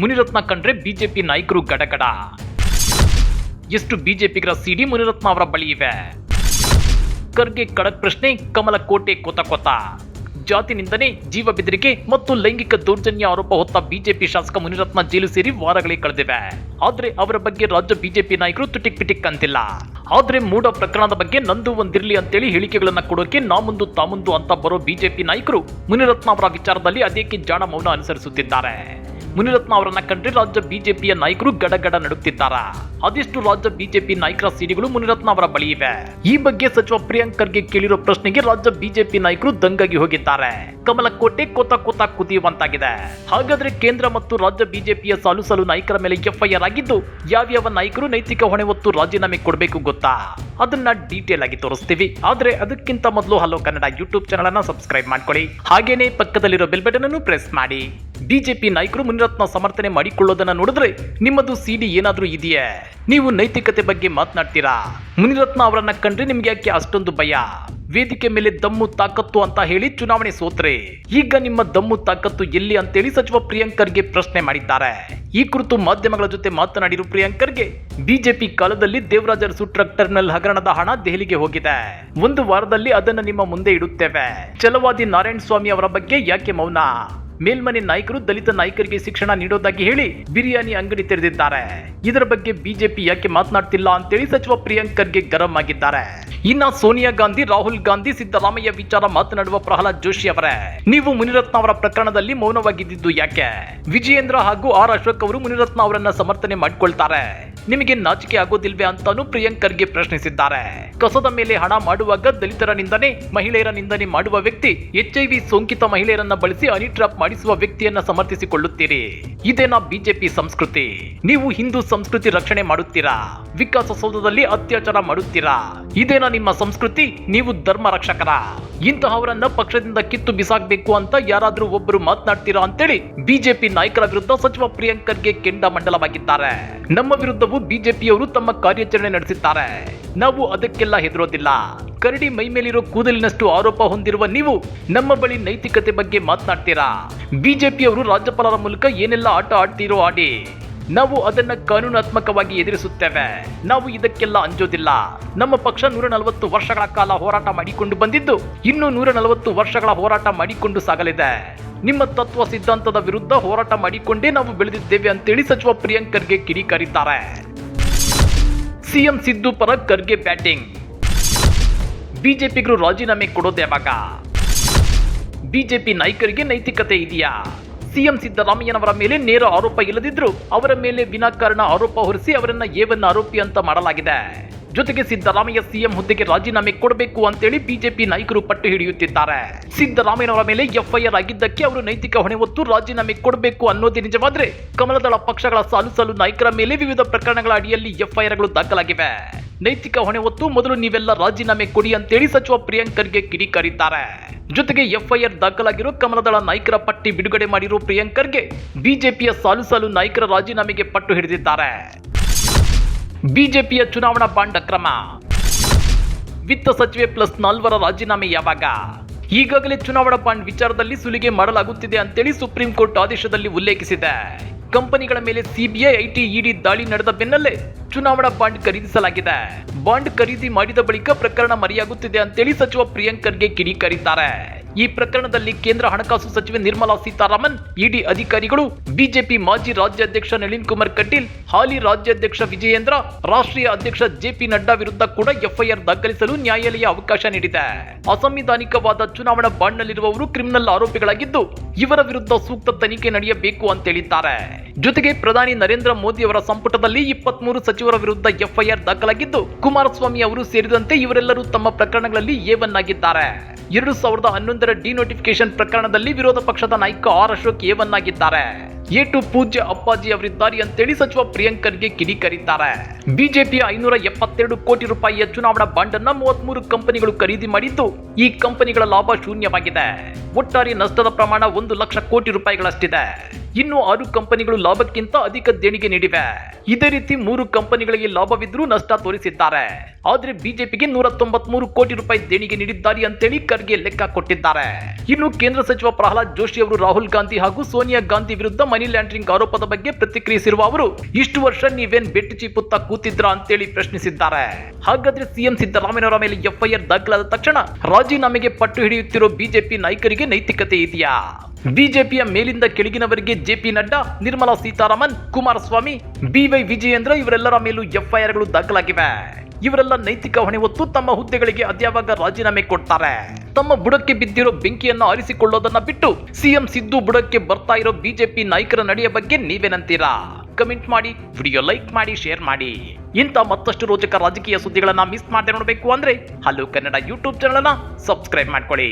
ಮುನಿರತ್ನ ಕಂಡ್ರೆ ಬಿಜೆಪಿ ನಾಯಕರು ಗಡಗಡ. ಎಷ್ಟು ಬಿಜೆಪಿಗರ ಸಿಡಿ ಮುನಿರತ್ನ ಅವರ ಬಳಿ ಇವೆ? ಖರ್ಗೆ ಕಡಕ್ ಪ್ರಶ್ನೆ ಕಮಲ ಕೋಟೆ ಕೊತ ಕೊತ. ಜಾತಿ ನಿಂದನೆ ಜೀವ ಬೆದರಿಕೆ ಮತ್ತು ಲೈಂಗಿಕ ದೌರ್ಜನ್ಯ ಆರೋಪ ಹೊತ್ತ ಬಿಜೆಪಿ ಶಾಸಕ ಮುನಿರತ್ನ ಜೈಲು ಸೇರಿ ವಾರಗಳೇ ಕಳೆದಿವೆ. ಆದ್ರೆ ಅವರ ಬಗ್ಗೆ ರಾಜ್ಯ ಬಿಜೆಪಿ ನಾಯಕರು ತುಟಿಕ್ ಪಿಟಿಕ್ ಅಂತಿಲ್ಲ. ಆದ್ರೆ ಮೂಡ ಪ್ರಕರಣದ ಬಗ್ಗೆ ನಂದು ಒಂದಿರಲಿ ಅಂತೇಳಿ ಹೇಳಿಕೆಗಳನ್ನ ಕೊಡೋಕೆ ನಾ ಮುಂದು ತಾ ಮುಂದು ಅಂತ ಬರೋ ಬಿಜೆಪಿ ನಾಯಕರು ಮುನಿರತ್ನ ಅವರ ವಿಚಾರದಲ್ಲಿ ಅದೇಕೆ ಜಾಣ ಮೌನ ಅನುಸರಿಸುತ್ತಿದ್ದಾರೆ? ಮುನಿರತ್ನ ಅವರನ್ನ ಕಂಡ್ರೆ ರಾಜ್ಯ ಬಿಜೆಪಿಯ ನಾಯಕರು ಗಡಗಡ ನಡುತ್ತಿದ್ದಾರ ಅದೆಷ್ಟು ರಾಜ್ಯ ಬಿಜೆಪಿ ನಾಯಕರ ಸಿಡಿಗಳು ಮುನಿರತ್ನ ಅವರ ಬಳಿ ಇವೆ. ಈ ಬಗ್ಗೆ ಸಚಿವ ಪ್ರಿಯಾಂಕರ್ ಖರ್ಗೆ ಕೇಳಿರೋ ಪ್ರಶ್ನೆಗೆ ರಾಜ್ಯ ಬಿಜೆಪಿ ನಾಯಕರು ದಂಗಾಗಿ ಹೋಗಿದ್ದಾರೆ. ಕಮಲಕೋಟೆ ಕೋತ ಕೋತ ಕುದಿಯುವಂತಾಗಿದೆ. ಹಾಗಾದ್ರೆ ಕೇಂದ್ರ ಮತ್ತು ರಾಜ್ಯ ಬಿಜೆಪಿಯ ಸಾಲು ಸಾಲು ನಾಯಕರ ಮೇಲೆ ಎಫ್ಐಆರ್ ಆಗಿದ್ದು, ಯಾವ್ಯಾವ ನಾಯಕರು ನೈತಿಕ ಹೊಣೆ ಹೊತ್ತು ರಾಜೀನಾಮೆ ಕೊಡಬೇಕು ಗೊತ್ತಾ? ಅದನ್ನ ಡೀಟೇಲ್ ಆಗಿ ತೋರಿಸ್ತೀವಿ. ಆದ್ರೆ ಅದಕ್ಕಿಂತ ಮೊದಲು ಹಲೋ ಕನ್ನಡ ಯೂಟ್ಯೂಬ್ ಚಾನಲ್ ಅನ್ನ ಸಬ್ಸ್ಕ್ರೈಬ್ ಮಾಡ್ಕೊಳ್ಳಿ. ಹಾಗೇನೆ ಪಕ್ಕದಲ್ಲಿರೋ ಬೆಲ್ ಬಟನ್ ಅನ್ನು ಪ್ರೆಸ್ ಮಾಡಿ. ಬಿಜೆಪಿ ನಾಯಕರು ಮುನಿರತ್ನ ಸಮರ್ಥನೆ ಮಾಡಿಕೊಳ್ಳೋದನ್ನ ನೋಡಿದ್ರೆ ನಿಮ್ಮದು ಸಿಡಿ ಏನಾದರೂ ಇದೆಯೇ? ನೀವು ನೈತಿಕತೆ ಬಗ್ಗೆ ಮಾತನಾಡ್ತೀರಾ? ಮುನಿರತ್ನ ಅವರನ್ನ ಕಂಡ್ರೆ ನಿಮ್ಗೆ ಯಾಕೆ ಅಷ್ಟೊಂದು ಭಯ? ವೇದಿಕೆ ಮೇಲೆ ದಮ್ಮು, ತಾಕತ್ತು ಅಂತ ಹೇಳಿ ಚುನಾವಣೆ ಸೋತ್ರೆ. ಈಗ ನಿಮ್ಮ ದಮ್ಮು, ತಾಕತ್ತು ಎಲ್ಲಿ ಅಂತೇಳಿ ಸಚಿವ ಪ್ರಿಯಾಂಕರ್ಗೆ ಪ್ರಶ್ನೆ ಮಾಡಿದ್ದಾರೆ. ಈ ಕುರಿತು ಮಾಧ್ಯಮಗಳ ಜೊತೆ ಮಾತನಾಡಿರುವ ಪ್ರಿಯಾಂಕರ್ಗೆ ಬಿಜೆಪಿ ಕಾಲದಲ್ಲಿ ದೇವರಾಜ ಅರಸು ಟ್ರಕ್ ಟರ್ಮಿನಲ್ ಹಗರಣದ ಹಣ ದೆಹಲಿಗೆ ಹೋಗಿದೆ. ಒಂದು ವಾರದಲ್ಲಿ ಅದನ್ನು ನಿಮ್ಮ ಮುಂದೆ ಇಡುತ್ತೇವೆ. ಛಲವಾದಿ ನಾರಾಯಣ ಸ್ವಾಮಿ ಅವರ ಬಗ್ಗೆ ಯಾಕೆ ಮೌನ? ಮೇಲ್ಮನೆ ನಾಯಕರು ದಲಿತ ನಾಯಕರಿಗೆ ಶಿಕ್ಷಣ ನೀಡೋದಾಗಿ ಹೇಳಿ ಬಿರಿಯಾನಿ ಅಂಗಡಿ ತೆರೆದಿದ್ದಾರೆ. ಇದರ ಬಗ್ಗೆ ಬಿಜೆಪಿ ಯಾಕೆ ಮಾತನಾಡ್ತಿಲ್ಲ ಅಂತೇಳಿ ಸಚಿವ ಪ್ರಿಯಾಂಕರ್ಗೆ ಗರಂ ಆಗಿದ್ದಾರೆ. ಇನ್ನ ಸೋನಿಯಾ ಗಾಂಧಿ, ರಾಹುಲ್ ಗಾಂಧಿ, ಸಿದ್ದರಾಮಯ್ಯ ವಿಚಾರ ಮಾತನಾಡುವ ಪ್ರಹ್ಲಾದ್ ಜೋಶಿ ಅವರೇ. ನೀವು ಮುನಿರತ್ನ ಅವರ ಪ್ರಕರಣದಲ್ಲಿ ಮೌನವಾಗಿದ್ದು ಯಾಕೆ? ವಿಜಯೇಂದ್ರ ಹಾಗೂ ಆರ್ ಅಶೋಕ್ ಅವರು ಮುನಿರತ್ನ ಅವರನ್ನ ಸಮರ್ಥನೆ ಮಾಡಿಕೊಳ್ತಾರೆ. ನಿಮಗೆ ನಾಚಿಕೆ ಆಗೋದಿಲ್ವೇ ಅಂತಾನೂ ಪ್ರಿಯಾಂಕರ್ಗೆ ಪ್ರಶ್ನಿಸಿದ್ದಾರೆ. ಕಸದ ಮೇಲೆ ಹಣ ಮಾಡುವಾಗ ದಲಿತರ ನಿಂದನೆ ಮಹಿಳೆಯರ ನಿಂದನೆ ಮಾಡುವ ವ್ಯಕ್ತಿ, ಎಚ್ ಐ ವಿ ಸೋಂಕಿತ ಮಹಿಳೆಯರನ್ನ ಬಳಸಿ ಅನಿಟ್ರಾಪ್ ಮಾಡಿಸುವ ವ್ಯಕ್ತಿಯನ್ನ ಸಮರ್ಥಿಸಿಕೊಳ್ಳುತ್ತೀರಿ. ಇದೇನಾ ಬಿಜೆಪಿ ಸಂಸ್ಕೃತಿ? ನೀವು ಹಿಂದೂ ಸಂಸ್ಕೃತಿ ರಕ್ಷಣೆ ಮಾಡುತ್ತೀರಾ? ವಿಕಾಸಸೌಧದಲ್ಲಿ ಅತ್ಯಾಚಾರ ಮಾಡುತ್ತೀರಾ? ಇದೇನಾ ನಿಮ್ಮ ಸಂಸ್ಕೃತಿ? ನೀವು ಧರ್ಮ ರಕ್ಷಕರ? ಇಂತಹವರನ್ನ ಪಕ್ಷದಿಂದ ಕಿತ್ತು ಬಿಸಾಕ್ಬೇಕು ಅಂತ ಯಾರಾದ್ರೂ ಒಬ್ಬರು ಮಾತನಾಡ್ತೀರಾ ಅಂತೇಳಿ ಬಿಜೆಪಿ ನಾಯಕರ ವಿರುದ್ಧ ಸಚಿವ ಪ್ರಿಯಾಂಕರ್ಗೆ ಕೆಂಡ ಮಂಡಲವಾಗಿದ್ದಾರೆ. ನಮ್ಮ ವಿರುದ್ಧವೂ ಬಿಜೆಪಿಯವರು ತಮ್ಮ ಕಾರ್ಯಾಚರಣೆ ನಡೆಸಿದ್ದಾರೆ. ನಾವು ಅದಕ್ಕೆಲ್ಲ ಹೆದರೋದಿಲ್ಲ. ಕರಡಿ ಮೈ ಮೇಲಿರೋ ಕೂದಲಿನಷ್ಟು ಆರೋಪ ಹೊಂದಿರುವ ನೀವು ನಮ್ಮ ಬಳಿ ನೈತಿಕತೆ ಬಗ್ಗೆ ಮಾತನಾಡ್ತೀರಾ? ಬಿಜೆಪಿಯವರು ರಾಜ್ಯಪಾಲರ ಮೂಲಕ ಏನೆಲ್ಲ ಆಟ ಆಡ್ತೀರೋ ಆಡಿ. ನಾವು ಅದನ್ನ ಕಾನೂನಾತ್ಮಕವಾಗಿ ಎದುರಿಸುತ್ತೇವೆ. ನಾವು ಇದಕ್ಕೆಲ್ಲ ಅಂಜೋದಿಲ್ಲ. ನಮ್ಮ ಪಕ್ಷ ನೂರ ನಲವತ್ತು ವರ್ಷಗಳ ಕಾಲ ಹೋರಾಟ ಮಾಡಿಕೊಂಡು ಬಂದಿದ್ದು ಇನ್ನು ನೂರ ನಲವತ್ತು ವರ್ಷಗಳ ಹೋರಾಟ ಮಾಡಿಕೊಂಡು ಸಾಗಲಿದೆ. ನಿಮ್ಮ ತತ್ವ ಸಿದ್ಧಾಂತದ ವಿರುದ್ಧ ಹೋರಾಟ ಮಾಡಿಕೊಂಡೇ ನಾವು ಬೆಳೆದಿದ್ದೇವೆ ಅಂತೇಳಿ ಸಚಿವ ಪ್ರಿಯಾಂಕ್ ಖರ್ಗೆ ಕಿಡಿಕಾರಿದ್ದಾರೆ. ಸಿಎಂ ಸಿದ್ದು ಪರ ಖರ್ಗೆ ಬ್ಯಾಟಿಂಗ್. ಬಿಜೆಪಿಗರು ರಾಜೀನಾಮೆ ಕೊಡೋದು ಯಾವಾಗ? ಬಿಜೆಪಿ ನಾಯಕರಿಗೆ ನೈತಿಕತೆ ಇದೆಯಾ? ಸಿಎಂ ಸಿದ್ದರಾಮಯ್ಯನವರ ಮೇಲೆ ನೇರ ಆರೋಪ ಇಲ್ಲದಿದ್ದರೂ ಅವರ ಮೇಲೆ ವಿನಾಕಾರಣ ಆರೋಪ ಹೊರಿಸಿ ಅವರನ್ನ ಏವನ್ನ ಆರೋಪಿ ಅಂತ ಮಾಡಲಾಗಿದೆ. ಜೊತೆಗೆ ಸಿದ್ದರಾಮಯ್ಯ ಸಿಎಂ ಹುದ್ದೆಗೆ ರಾಜೀನಾಮೆ ಕೊಡಬೇಕು ಅಂತೇಳಿ ಬಿಜೆಪಿ ನಾಯಕರು ಪಟ್ಟು ಹಿಡಿಯುತ್ತಿದ್ದಾರೆ. ಸಿದ್ದರಾಮಯ್ಯನವರ ಮೇಲೆ ಎಫ್ಐಆರ್ ಆಗಿದ್ದಕ್ಕೆ ಅವರು ನೈತಿಕ ಹೊಣೆ ಹೊತ್ತು ರಾಜೀನಾಮೆ ಕೊಡಬೇಕು ಅನ್ನೋದೇ ನಿಜವಾದ್ರೆ ಕಮಲದಳ ಪಕ್ಷಗಳ ಸಾಲು ಸಾಲು ನಾಯಕರ ಮೇಲೆ ವಿವಿಧ ಪ್ರಕರಣಗಳ ಅಡಿಯಲ್ಲಿ ಎಫ್ಐಆರ್ಗಳು ದಾಖಲಾಗಿವೆ. ನೈತಿಕ ಹೊಣೆ ಹೊತ್ತು ಮೊದಲು ನೀವೆಲ್ಲ ರಾಜೀನಾಮೆ ಕೊಡಿ ಅಂತೇಳಿ ಸಚಿವ ಪ್ರಿಯಾಂಕರ್ಗೆ ಕಿಡಿಕಾರಿದ್ದಾರೆ. ಜೊತೆಗೆ ಎಫ್ಐಆರ್ ದಾಖಲಾಗಿರೋ ಕಮಲದಳ ನಾಯಕರ ಪಟ್ಟಿ ಬಿಡುಗಡೆ ಮಾಡಿರೋ ಪ್ರಿಯಾಂಕರ್ಗೆ ಬಿಜೆಪಿಯ ಸಾಲು ಸಾಲು ನಾಯಕರ ರಾಜೀನಾಮೆಗೆ ಪಟ್ಟು ಹಿಡಿದಿದ್ದಾರೆ. ಬಿಜೆಪಿಯ ಚುನಾವಣಾ ಬಾಂಡ್ ಅಕ್ರಮ. ವಿತ್ತ ಸಚಿವೆ ಪ್ಲಸ್ ನಾಲ್ವರ ರಾಜೀನಾಮೆ ಯಾವಾಗ? ಈಗಾಗಲೇ ಚುನಾವಣಾ ಬಾಂಡ್ ವಿಚಾರದಲ್ಲಿ ಸುಲಿಗೆ ಮಾಡಲಾಗುತ್ತಿದೆ ಅಂತೇಳಿ ಸುಪ್ರೀಂ ಕೋರ್ಟ್ ಆದೇಶದಲ್ಲಿ ಉಲ್ಲೇಖಿಸಿದೆ. ಕಂಪನಿಗಳ ಮೇಲೆ ಸಿಬಿಐ, ಐಟಿ, ಇಡಿ ದಾಳಿ ನಡೆದ ಬೆನ್ನಲ್ಲೇ ಚುನಾವಣಾ ಬಾಂಡ್ ಖರೀದಿಸಲಾಗಿದೆ. ಬಾಂಡ್ ಖರೀದಿ ಮಾಡಿದ ಬಳಿಕ ಪ್ರಕರಣ ಮರೆಯಾಗುತ್ತಿದೆ ಅಂತೇಳಿ ಸಚಿವ ಪ್ರಿಯಾಂಕ್ ಖರ್ಗೆ ಕಿಡಿಕಾರಿದ್ದಾರೆ. ಈ ಪ್ರಕರಣದಲ್ಲಿ ಕೇಂದ್ರ ಹಣಕಾಸು ಸಚಿವೆ ನಿರ್ಮಲಾ ಸೀತಾರಾಮನ್, ಇಡಿ ಅಧಿಕಾರಿಗಳು, ಬಿಜೆಪಿ ಮಾಜಿ ರಾಜ್ಯಾಧ್ಯಕ್ಷ ನಳಿನ್ ಕುಮಾರ್ ಕಟೀಲ್, ಹಾಲಿ ರಾಜ್ಯಾಧ್ಯಕ್ಷ ವಿಜಯೇಂದ್ರ, ರಾಷ್ಟ್ರೀಯ ಅಧ್ಯಕ್ಷ ಜೆಪಿ ನಡ್ಡಾ ವಿರುದ್ಧ ಕೂಡ ಎಫ್ಐಆರ್ ದಾಖಲಿಸಲು ನ್ಯಾಯಾಲಯ ಅವಕಾಶ ನೀಡಿದೆ. ಅಸಂವಿಧಾನಿಕವಾದ ಚುನಾವಣಾ ಬಾಂಡ್ನಲ್ಲಿರುವವರು ಕ್ರಿಮಿನಲ್ ಆರೋಪಿಗಳಾಗಿದ್ದು, ಇವರ ವಿರುದ್ಧ ಸೂಕ್ತ ತನಿಖೆ ನಡೆಯಬೇಕು ಅಂತ ಹೇಳಿದ್ದಾರೆ. ಜೊತೆಗೆ ಪ್ರಧಾನಿ ನರೇಂದ್ರ ಮೋದಿ ಅವರ ಸಂಪುಟದಲ್ಲಿ ಇಪ್ಪತ್ಮೂರು ಸಚಿವರ ವಿರುದ್ಧ ಎಫ್ಐಆರ್ ದಾಖಲಾಗಿದ್ದು, ಕುಮಾರಸ್ವಾಮಿ ಅವರು ಸೇರಿದಂತೆ ಇವರೆಲ್ಲರೂ ತಮ್ಮ ಪ್ರಕರಣಗಳಲ್ಲಿ ಏವನ್ನಾಗಿದ್ದಾರೆ ಎರಡು ಸಾವಿರದ ಹನ್ನೊಂದರ ಡಿನೋಟಿಫಿಕೇಶನ್ ಪ್ರಕರಣದಲ್ಲಿ ವಿರೋಧ ಪಕ್ಷದ ನಾಯಕ ಆರ್ ಅಶೋಕ್ ಏವನ್ನಾಗಿದ್ದಾರೆ ಎ ಟು ಪೂಜ್ಯ ಅಪ್ಪಾಜಿ ಅವರಿದ್ದಾರೆ ಅಂತೇಳಿ ಸಚಿವ ಪ್ರಿಯಾಂಕ್ ಖರ್ಗೆ ಕಿಡಿಕಾರಿದ್ದಾರೆ ಬಿಜೆಪಿಯ ಐನೂರ ಎಪ್ಪತ್ತೆರಡು ಕೋಟಿ ರೂಪಾಯಿಯ ಚುನಾವಣಾ ಬಾಂಡ್ ಅನ್ನ ಮೂವತ್ಮೂರು ಕಂಪನಿಗಳು ಖರೀದಿ ಮಾಡಿದ್ದು ಈ ಕಂಪನಿಗಳ ಲಾಭ ಶೂನ್ಯವಾಗಿದೆ. ಒಟ್ಟಾರೆ ನಷ್ಟದ ಪ್ರಮಾಣ ಒಂದು ಲಕ್ಷ ಕೋಟಿ ರೂಪಾಯಿಗಳಷ್ಟಿದೆ. ಇನ್ನು ಆರು ಕಂಪನಿಗಳು ಲಾಭಕ್ಕಿಂತ ಅಧಿಕ ದೇಣಿಗೆ ನೀಡಿವೆ. ಇದೇ ರೀತಿ ಮೂರು ಕಂಪನಿಗಳಿಗೆ ಲಾಭವಿದ್ರೂ ನಷ್ಟ ತೋರಿಸಿದ್ದಾರೆ. ಆದ್ರೆ ಬಿಜೆಪಿಗೆ ನೂರ ತೊಂಬತ್ಮೂರು ಕೋಟಿ ರೂಪಾಯಿ ದೇಣಿಗೆ ನೀಡಿದ್ದಾರೆ ಅಂತೇಳಿ ಖರ್ಗೆ ಲೆಕ್ಕ ಕೊಟ್ಟಿದ್ದಾರೆ. ಇನ್ನು ಕೇಂದ್ರ ಸಚಿವ ಪ್ರಹ್ಲಾದ್ ಜೋಶಿ ಅವರು ರಾಹುಲ್ ಗಾಂಧಿ ಹಾಗೂ ಸೋನಿಯಾ ಗಾಂಧಿ ವಿರುದ್ಧ ಮನಿ ಲ್ಯಾಂಡ್ರಿಂಗ್ ಆರೋಪದ ಬಗ್ಗೆ ಪ್ರತಿಕ್ರಿಯಿಸಿರುವ ಅವರು, ಇಷ್ಟು ವರ್ಷ ನೀವೇನ್ ಬೆಟ್ಟು ಚೀಪುತ್ತಾ ಕೂತಿದ್ರ ಅಂತೇಳಿ ಪ್ರಶ್ನಿಸಿದ್ದಾರೆ. ಹಾಗಾದ್ರೆ ಸಿಎಂ ಸಿದ್ದರಾಮಯ್ಯನವರ ಮೇಲೆ ಎಫ್ಐಆರ್ ದಾಖಲಾದ ತಕ್ಷಣ ರಾಜೀನಾಮೆಗೆ ಪಟ್ಟು ಹಿಡಿಯುತ್ತಿರೋ ಬಿಜೆಪಿ ನಾಯಕರಿಗೆ ನೈತಿಕತೆ ಇದೆಯಾ? ಬಿಜೆಪಿಯ ಮೇಲಿಂದ ಕೆಳಗಿನವರಿಗೆ ಜೆಪಿ ನಡ್ಡಾ, ನಿರ್ಮಲಾ ಸೀತಾರಾಮನ್, ಕುಮಾರಸ್ವಾಮಿ ಬಿವೈ ವಿಜಯೇಂದ್ರ ಇವರೆಲ್ಲರ ಮೇಲೂ ಎಫ್ಐಆರ್ಗಳು ದಾಖಲಾಗಿವೆ. ಇವರೆಲ್ಲ ನೈತಿಕ ಹೊಣೆ ಹೊತ್ತು ತಮ್ಮ ಹುದ್ದೆಗಳಿಗೆ ಅದ್ಯಾವಾಗ ರಾಜೀನಾಮೆ ಕೊಡ್ತಾರೆ? ತಮ್ಮ ಬುಡಕ್ಕೆ ಬಿದ್ದಿರೋ ಬೆಂಕಿಯನ್ನ ಆರಿಸಿಕೊಳ್ಳೋದನ್ನ ಬಿಟ್ಟು ಸಿಎಂ ಸಿದ್ದು ಬುಡಕ್ಕೆ ಬರ್ತಾ ಇರೋ ಬಿಜೆಪಿ ನಾಯಕರ ನಡೆಯ ಬಗ್ಗೆ ನೀವೇನಂತೀರಾ ಕಮೆಂಟ್ ಮಾಡಿ, ವಿಡಿಯೋ ಲೈಕ್ ಮಾಡಿ, ಶೇರ್ ಮಾಡಿ. ಇಂಥ ಮತ್ತಷ್ಟು ರೋಚಕ ರಾಜಕೀಯ ಸುದ್ದಿಗಳನ್ನ ಮಿಸ್ ಮಾಡದೆ ನೋಡಬೇಕು ಅಂದ್ರೆ hello Kannada YouTube channel subscribe ಮಾಡ್ಕೊಳ್ಳಿ.